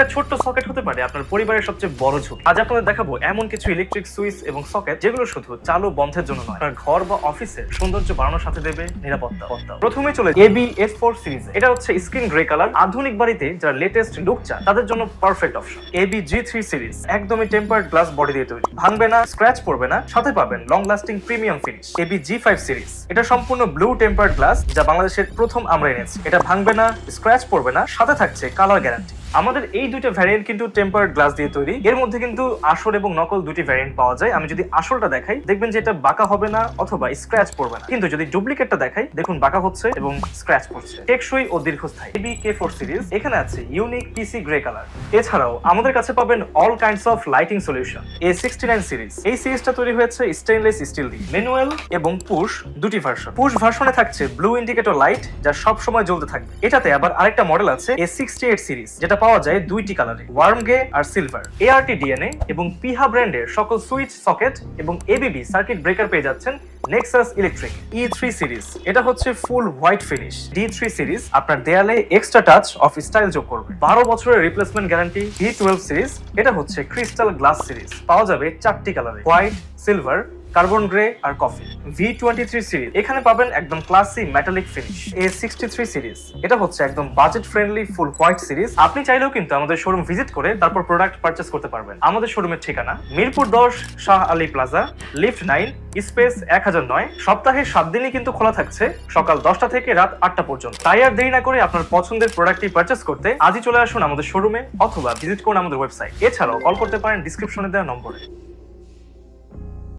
একটা ছোট্ট সকেট হতে পারে আপনার পরিবারের সবচেয়ে বড় ঝুঁকি। আজ আপনাদের দেখাবো এমন কিছু ইলেকট্রিক সুইচ এবং সকেট যেগুলো শুধু চালু বন্ধের জন্য নয়, আপনার ঘর বা অফিসের সৌন্দর্য বাড়ানোর সাথে দেবে নিরাপত্তা। প্রথমে চলে এবি এস ফোর সিরিজ এটা হচ্ছে স্ক্রিন গ্রে কালার আধুনিক বাড়িতে যারা লেটেস্ট লুক চান তাদের জন্য perfect option AB G three series একদমই টেম্পার্ড গ্লাস বডি দিয়ে তৈরি। ভাঙবে না স্ক্র্যাচ পড়বে না, সাথে পাবেন long lasting premium finish AB G five series এটা সম্পূর্ণ ব্লু টেম্পার্ড গ্লাস যা বাংলাদেশের প্রথম আমরা এনেছি। এটা ভাঙবে না স্ক্র্যাচ পড়বে না, সাথে থাকছে কালার গ্যারান্টি আমাদের এই দুইটা ভ্যারিয়েন্ট কিন্তু টেম্পার্ড গ্লাস দিয়ে তৈরি। এর মধ্যে কিন্তু আসল এবং নকল দুটি ভ্যারিয়েন্ট পাওয়া যায়। আমি যদি আসলটা দেখাই, দেখবেন যে এটা বাঁকা হবে না অথবা স্ক্র্যাচ পড়বে না। কিন্তু যদি ডুপ্লিকেটটা দেখাই, দেখুন বাঁকা হচ্ছে এবং স্ক্র্যাচ পড়ছে। টেকসই ও দীর্ঘস্থায়ী। এবি কে ফোর সিরিজ এখানে আছে ইউনিক পিসি গ্রে কালার এছাড়াও আমাদের কাছে পাবেন all kinds of lighting solution A sixty nine series এই সিরিজটা তৈরি হয়েছে স্টেনলেস স্টিল দিয়ে। ম্যানুয়াল এবং পুশ দুটি ভার্সন পুশ ভার্সনে থাকছে ব্লু ইন্ডিকেটর লাইট যা সব সময় জ্বলতে থাকবে। এটাতে আবার আরেকটা মডেল আছে এ সিক্সটি এইট সিরিজ যেটা পাওয়া যায় দুইটি কালারে, ওয়ার্ম গে আর সিলভার। এআরটি ডিএনএ এবং পিহা ব্র্যান্ডের সকল সুইচ সকেট এবং এবিবি সার্কিট ব্রেকার পেয়ে যাচ্ছেন Nexus electric E three series এটা হচ্ছে full white finish. D three series আপনার দেয়ালে এক্সট্রা টাচ অফ স্টাইল যোগ করবে। বারো বছরের replacement guarantee D twelve series এটা হচ্ছে ক্রিস্টাল গ্লাস সিরিজ পাওয়া যাবে চারটি কালারে হোয়াইট সিলভার কার্বন গ্রে আর coffee V twenty three series এখানে পাবেন একদম classy metallic finish A sixty three series এটা হচ্ছে একদম budget friendly full white series আপনি চাইলেও কিন্তু আমাদের শোরুম ভিজিট করে তারপর প্রোডাক্ট পারচেস করতে পারবেন। আমাদের শোরুমের ঠিকানা মিরপুর দশ Shah Ali plaza lift nine space এক হাজার নয়। সপ্তাহে সাত দিনই কিন্তু খোলা থাকছে, সকাল দশটা থেকে রাত আটটা পর্যন্ত। তাই আর দেরি না করে আপনার পছন্দের প্রোডাক্টটি পারচেস করতে আজই চলে আসুন আমাদের শোরুমে অথবা ভিজিট করুন আমাদের ওয়েবসাইট এছাড়াও কল করতে পারেন ডিসক্রিপশনে দেওয়া নম্বরে।